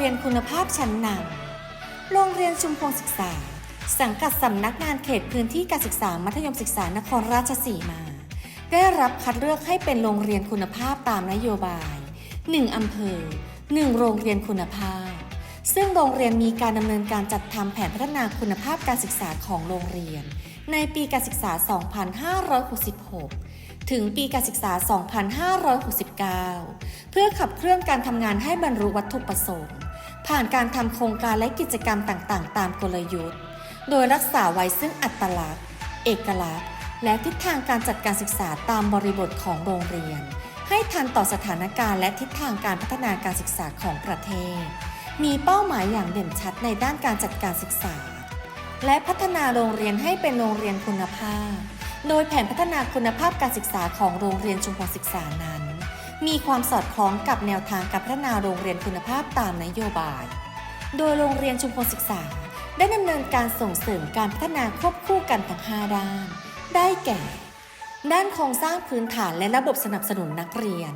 รียนคุณภาพชั้นนำ โรงเรียนชุมพงศึกษา สังกัดสำนักงานเขตพื้นที่การศึกษามัธยมศึกษานครราชสีมา ได้รับคัดเลือกให้เป็นโรงเรียนคุณภาพตามนโยบาย 1 อำเภอ 1 โรงเรียนคุณภาพ ซึ่งโรงเรียนมีการดำเนินการจัดทำแผนพัฒนาคุณภาพการศึกษาของโรงเรียน ในปีการศึกษา 2566ถึงปีการศึกษา 2569 เพื่อขับเคลื่อนการทำงานให้บรรลุวัตถุประสงค์ ผ่านการทำโครงการและกิจกรรมต่างๆ ตามกลยุทธ์ โดยรักษาไว้ซึ่งอัตลักษณ์ เอกลักษณ์ และทิศทางการจัดการศึกษาตามบริบทของโรงเรียน ให้ทันต่อสถานการณ์และทิศทางการพัฒนาการศึกษาของประเทศ มีเป้าหมายอย่างเด่นชัดในด้านการจัดการศึกษา และพัฒนาโรงเรียนให้เป็นโรงเรียนคุณภาพ โดยแผนพัฒนาคุณภาพการศึกษาของโรงเรียนชุมพรศึกษานั้น มีความสอดคล้องกับแนวทางการพัฒนาโรงเรียนคุณภาพตามนโยบาย โดยโรงเรียนชุมพรศึกษา ได้ดำเนินการส่งเสริมการพัฒนาควบคู่กันทั้ง 5 ด้าน ได้แก่ ด้านโครงสร้างพื้นฐานและระบบสนับสนุนนักเรียน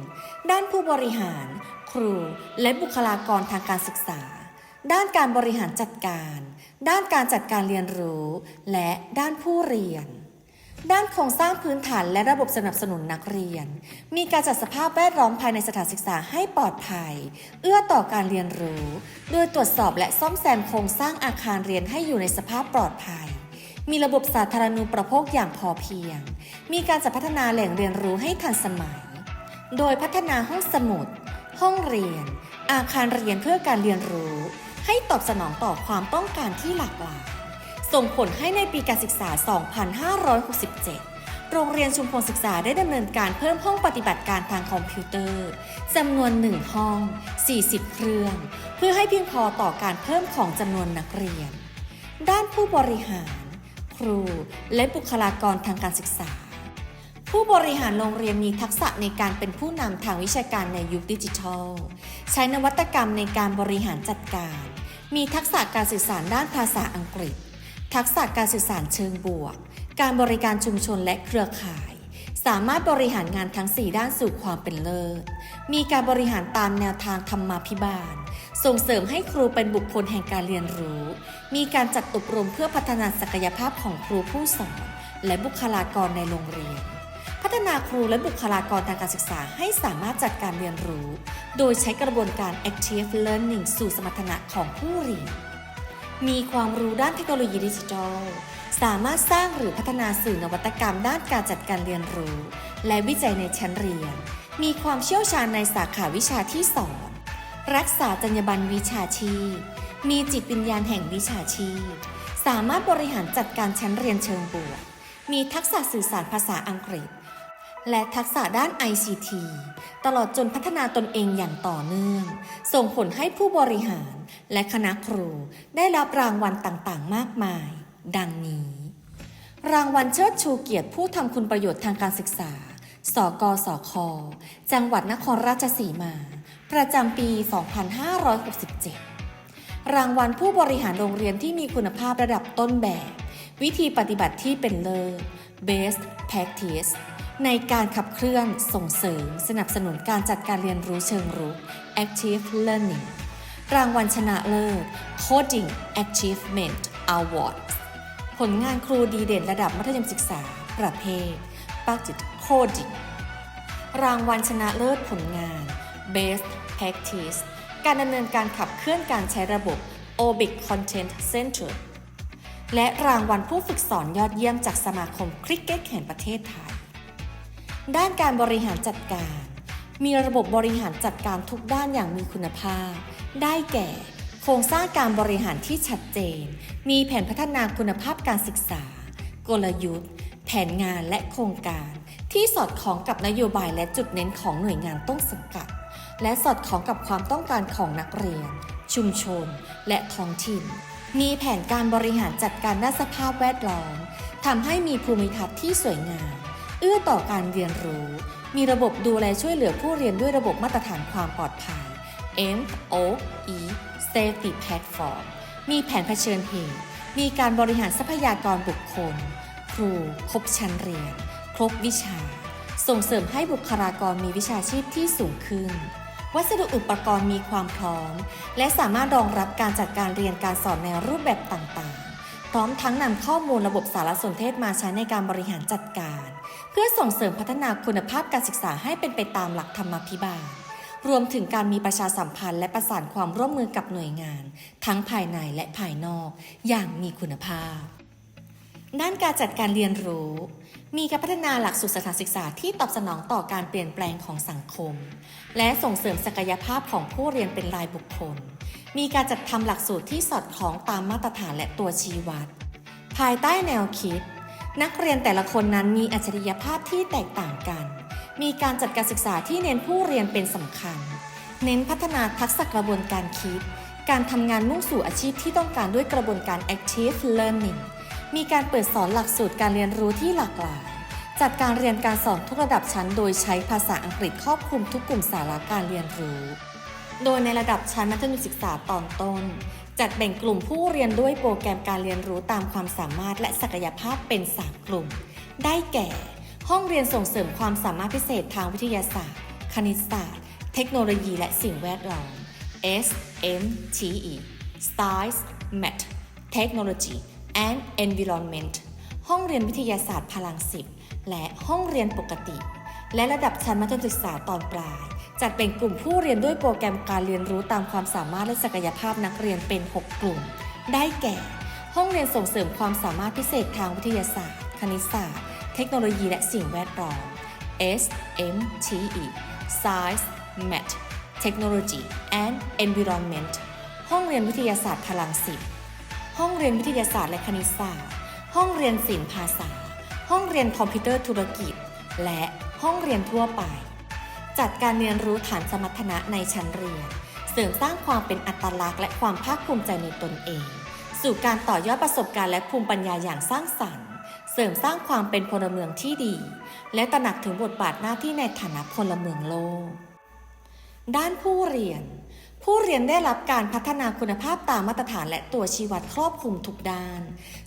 ด้านผู้บริหาร ครู และบุคลากรทางการศึกษา ด้านการบริหารจัดการ ด้านการจัดการเรียนรู้ และด้านผู้เรียน ด้านโครงสร้างพื้นฐานและระบบสนับสนุนนักเรียน มีการจัดสภาพแวดล้อมภายในสถานศึกษาให้ปลอดภัย เอื้อต่อการเรียนรู้ โดยตรวจสอบและซ่อมแซมโครงสร้างอาคารเรียนให้อยู่ในสภาพปลอดภัย มีระบบสาธารณูปโภคอย่างพอเพียง มีการจัดพัฒนาแหล่งเรียนรู้ให้ทันสมัย โดยพัฒนาห้องสมุด ห้องเรียน อาคารเรียนเพื่อการเรียนรู้ ให้ตอบสนองต่อความต้องการที่หลากหลาย ส่งผลให้ในปีการศึกษา 2567 โรงเรียนชุมพลศึกษาได้ดำเนินการเพิ่มห้องปฏิบัติการทางคอมพิวเตอร์จำนวน 1 ห้อง 40 เครื่อง เพื่อให้เพียงพอต่อการเพิ่มของจำนวนนักเรียน ด้านผู้บริหาร ครู และบุคลากรทางการศึกษา ผู้บริหารโรงเรียนมีทักษะในการเป็นผู้นำทางวิชาการในยุคดิจิทัล ใช้นวัตกรรมในการบริหารจัดการ มีทักษะการสื่อสารด้านภาษาอังกฤษ ทักษะการสื่อสารเชิงบวก การบริการชุมชนและเครือข่าย สามารถบริหารงานทั้ง 4 ด้านสู่ความเป็นเลิศ มีการบริหารตามแนวทางธรรมาภิบาล ส่งเสริมให้ครูเป็นบุคคลแห่งการเรียนรู้ มีการจัดอบรมเพื่อพัฒนาศักยภาพของครูผู้สอน และบุคลากรในโรงเรียน พัฒนาครูและบุคลากรทางการศึกษาให้สามารถจัดการเรียนรู้ โดยใช้กระบวนการ active learning สู่สมรรถนะของผู้เรียน มีความรู้ด้านเทคโนโลยีดิจิทัล สามารถสร้างหรือพัฒนาสื่อนวัตกรรมด้านการจัดการเรียนรู้ และวิจัยในชั้นเรียน มีความเชี่ยวชาญในสาขาวิชาที่สอนรักษาจรรยาบรรณวิชาชีพ มีจิตวิญญาณแห่งวิชาชีพ สามารถบริหารจัดการชั้นเรียนเชิงบวก มีทักษะสื่อสารภาษาอังกฤษ และทักษะด้าน ICT ตลอดจนพัฒนาตนเองอย่างต่อเนื่อง ส่งผลให้ผู้บริหารและคณะครูได้รับรางวัลต่างๆ มากมาย ดังนี้ รางวัลเชิดชูเกียรติผู้ทำคุณประโยชน์ทางการศึกษา สกสค จังหวัดนครราชสีมา ประจำปี 2567 รางวัลผู้บริหารโรงเรียนที่มีคุณภาพระดับต้นแบบ วิธีปฏิบัติที่เป็นเลิศ Best Practice ในการขับเคลื่อนส่งเสริม สนับสนุนการจัดการเรียนรู้เชิงรุก Active Learning รางวัลชนะเลิศ Coding Achievement Award ผลงานครูดีเด่นระดับมัธยมศึกษา ประเภท Budget Coding รางวัลชนะเลิศผลงาน Best Practice การดำเนินการขับเคลื่อนการใช้ระบบ OBIC Content Center และรางวัลผู้ฝึกสอนยอดเยี่ยมจากสมาคมคริกเก็ตแห่งประเทศไทย ด้านการบริหารจัดการ มีระบบบริหารจัดการทุกด้านอย่างมีคุณภาพ ได้แก่ โครงสร้างการบริหารที่ชัดเจน มีแผนพัฒนาคุณภาพการศึกษา กลยุทธ์ แผนงานและโครงการ ที่สอดคล้องกับนโยบายและจุดเน้นของหน่วยงานต้นสังกัด และสอดคล้องกับความต้องการของนักเรียน ชุมชน และท้องถิ่น มีแผนการบริหารจัดการด้านสภาพแวดล้อมทำให้มีภูมิทัศน์ที่สวยงาม เอื้อต่อการเรียนรู้ มีระบบดูแลช่วยเหลือผู้เรียนด้วยระบบมาตรฐานความปลอดภัย M O E Safety Platform มีแผนเผชิญเหตุ มีการบริหารทรัพยากรบุคคล ครู ครบชั้นเรียน ครบวิชา ส่งเสริมให้บุคลากรมีวิชาชีพที่สูงขึ้น วัสดุอุปกรณ์มีความพร้อม และสามารถรองรับการจัดการเรียนการสอนในรูปแบบต่างๆ พร้อมทั้งนำข้อมูลระบบสารสนเทศมาใช้ในการบริหารจัดการ เพื่อส่งเสริมพัฒนาคุณภาพการศึกษาให้เป็นไปตามหลักธรรมาภิบาล รวมถึงการมีประชาสัมพันธ์และประสานความร่วมมือกับหน่วยงาน ทั้งภายในและภายนอก อย่างมีคุณภาพ ด้านการจัดการเรียนรู้ มีการพัฒนาหลักสูตรสถานศึกษาที่ตอบสนองต่อการเปลี่ยนแปลงของสังคม และส่งเสริมศักยภาพของผู้เรียนเป็นรายบุคคล มีการจัดทำหลักสูตรที่สอดคล้องตามมาตรฐานและตัวชี้วัด ภายใต้แนวคิด นักเรียนแต่ละคนนั้นมีอัจฉริยภาพที่แตกต่างกัน มีการจัดการศึกษาที่เน้นผู้เรียนเป็นสำคัญ เน้นพัฒนาทักษะกระบวนการคิด การทำงานมุ่งสู่อาชีพที่ต้องการด้วยกระบวนการ active learning มีการเปิดสอนหลักสูตรการเรียนรู้ที่หลากหลาย จัดการเรียนการสอนทุกระดับชั้น โดยใช้ภาษาอังกฤษครอบคลุมทุกกลุ่มสาระการเรียนรู้ โดยในระดับชั้นมัธยมศึกษาตอนต้น จัดแบ่งกลุ่มผู้เรียนด้วยโปรแกรมการเรียนรู้ตามความสามารถและศักยภาพเป็น 3 กลุ่ม ได้แก่ ห้องเรียนส่งเสริมความสามารถพิเศษทางวิทยาศาสตร์ คณิตศาสตร์ เทคโนโลยีและสิ่งแวดล้อม SMTE Science Math Technology and Environment ห้องเรียนวิทยาศาสตร์พลังสิบและห้องเรียนปกติ และระดับชั้นมัธยมศึกษาตอนปลาย จัดเป็นกลุ่มผู้เรียนด้วยโปรแกรมการเรียนรู้ตามความสามารถและศักยภาพนักเรียนเป็น 6 กลุ่ม ได้แก่ ห้องเรียนส่งเสริมความสามารถพิเศษทางวิทยาศาสตร์ คณิตศาสตร์ เทคโนโลยีและสิ่งแวดล้อม SMTE Science Math Technology and Environment ห้องเรียนวิทยาศาสตร์พลังสิบห้องเรียนวิทยาศาสตร์และคณิตศาสตร์ ห้องเรียนศิลปภาษา ห้องเรียนคอมพิวเตอร์ธุรกิจ และห้องเรียนทั่วไป จัดการเรียนรู้ฐานสมรรถนะในชั้นเรียน เสริมสร้างความเป็นอัตลักษณ์และความภาคภูมิใจในตนเอง สู่การต่อยอดประสบการณ์และภูมิปัญญาอย่างสร้างสรรค์ เสริมสร้างความเป็นพลเมืองที่ดี และตระหนักถึงบทบาทหน้าที่ในฐานะพลเมืองโลก ด้านผู้เรียน ผู้เรียนได้รับการพัฒนาคุณภาพตามมาตรฐานและตัวชี้วัดครอบคลุมทุกด้าน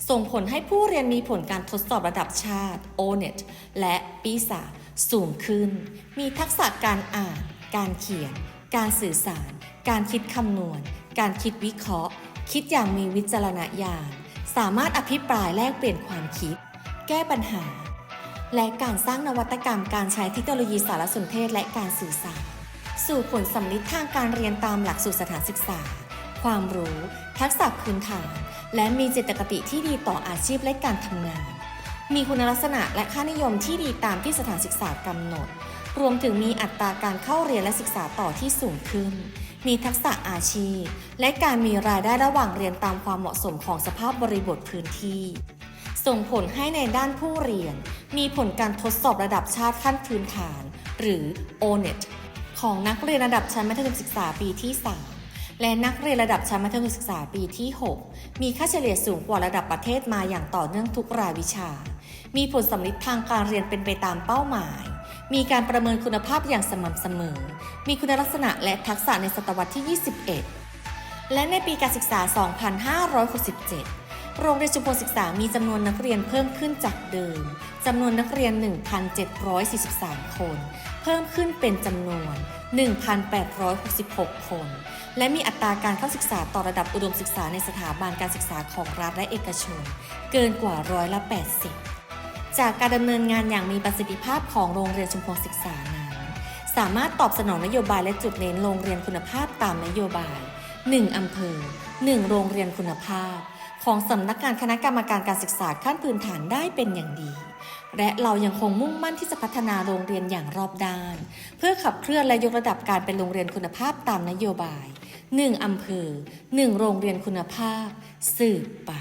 ส่งผลให้ผู้เรียนมีผลการทดสอบระดับชาติ O-NET และ PISA สูงขึ้น มีทักษะการอ่าน การเขียน การสื่อสาร การคิดคำนวณ การคิดวิเคราะห์ คิดอย่างมีวิจารณญาณ สามารถอภิปรายแลกเปลี่ยนความคิด แก้ปัญหา และการสร้างนวัตกรรมการใช้เทคโนโลยีสารสนเทศและการสื่อสาร สู่ผลสำลิดทางการเรียนตามหลักสูตรสถานศึกษา ความรู้ ทักษะพื้นฐาน และมีเจตคติที่ดีต่ออาชีพและการทำงาน มีคุณลักษณะและค่านิยมที่ดีตามที่สถานศึกษากำหนด รวมถึงมีอัตราการเข้าเรียนและศึกษาต่อที่สูงขึ้น มีทักษะอาชีพ และการมีรายได้ระหว่างเรียนตามความเหมาะสมของสภาพบริบทพื้นที่ ส่งผลให้ในด้านผู้เรียน มีผลการทดสอบระดับชาติขั้นพื้นฐาน หรือ O-NET ของนักเรียนระดับชั้นมัธยมศึกษาปีที่ 3 และนักเรียนระดับชั้นมัธยมศึกษาปีที่ 6 มีค่าเฉลี่ยสูงกว่าระดับประเทศมาอย่างต่อเนื่องทุกรายวิชา มีผลสำลิดทางการเรียนเป็นไปตามเป้าหมาย มีการประเมินคุณภาพอย่างสม่ำเสมอ มีคุณลักษณะและทักษะในศตวรรษที่ 21 และในปีการศึกษา 2567 โรงเรียนชุมพลศึกษามีจำนวนนักเรียนเพิ่มขึ้นจากเดิมจำนวนนักเรียน 1,743 คน เพิ่มขึ้นเป็นจำนวน 1,866 คน และมีอัตราการเข้าศึกษาต่อระดับอุดมศึกษาในสถาบันการศึกษาของรัฐและเอกชน เกินกว่าร้อยละ 80 จากการดำเนินงานอย่างมีประสิทธิภาพของโรงเรียนชุมพลศึกษานั้น สามารถตอบสนองนโยบายและจุดเน้นโรงเรียนคุณภาพตามนโยบาย 1 อำเภอ 1 โรงเรียนคุณภาพ ของสำนักงานคณะกรรมการการศึกษาขั้นพื้นฐานได้เป็นอย่างดี และเรายังคงมุ่งมั่นที่จะพัฒนาโรงเรียนอย่างรอบด้าน เพื่อขับเคลื่อนและยกระดับการเป็นโรงเรียนคุณภาพตามนโยบาย 1 อำเภอ 1 โรงเรียนคุณภาพ สืบไป